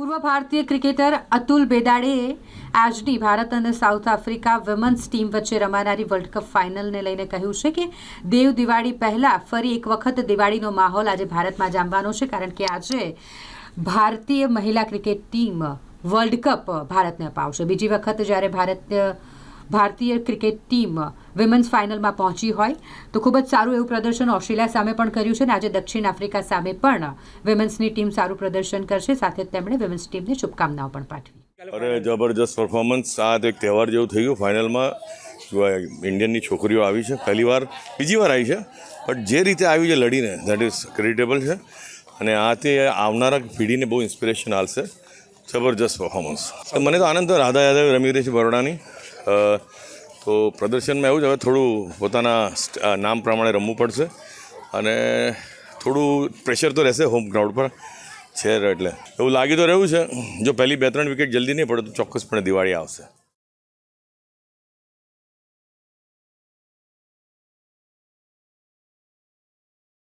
પૂર્વ ભારતીય ક્રિકેટર અતુલ બેદાડેએ આજની ભારત અને સાઉથ આફ્રિકા વિમન્સ ટીમ વચ્ચે રમાનારી વર્લ્ડ કપ ફાઇનલને લઈને કહ્યું છે કે દેવ દિવાળી પહેલાં ફરી એક વખત દિવાળીનો માહોલ આજે ભારતમાં જામવાનો છે, કારણ કે આજે ભારતીય મહિલા ક્રિકેટ ટીમ વર્લ્ડ કપ ભારતને અપાવશે. બીજી વખત જ્યારે ભારત ભારતીય ક્રિકેટ ટીમ વિમન્સ ફાઇનલમાં પહોંચી હોય તો ખૂબ જ સારું એવું પ્રદર્શન ઓસ્ટ્રેલિયા સામે પણ કર્યું છે અને આજે દક્ષિણ આફ્રિકા સામે પણ વિમન્સની ટીમ સારું પ્રદર્શન કરશે. સાથે તેમણે વિમન્સ ટીમને શુભકામનાઓ પણ પાઠવી. અરે, જબરજસ્ત પરફોર્મન્સ આ તો એક તહેવાર જેવું થઈ ગયું. ફાઇનલમાં ઇન્ડિયનની છોકરીઓ આવી છે, પહેલી વાર, બીજી વાર આવી છે. બટ જે રીતે આવી છે લડીને દેટ ઇઝ ક્રેડિટેબલ છે. અને આ તે આવનારા પેઢીને બહુ ઇન્સ્પિરેશન આવશે જબરજસ્ત પરફોર્મન્સ મને તો આનંદ, રાધા યાદવ રમી રહી છે બરોડાની. તો પ્રદર્શનમાં એવું જ હવે થોડું પોતાના નામ પ્રમાણે રમવું પડશે અને થોડું પ્રેશર તો રહેશે હોમ ગ્રાઉન્ડ પર. છે એટલે. એવું લાગી તો રહ્યું છે. જો પહેલી બે ત્રણ વિકેટ જલ્દી નહીં પડે તો ચોક્કસપણે દિવાળી આવશે.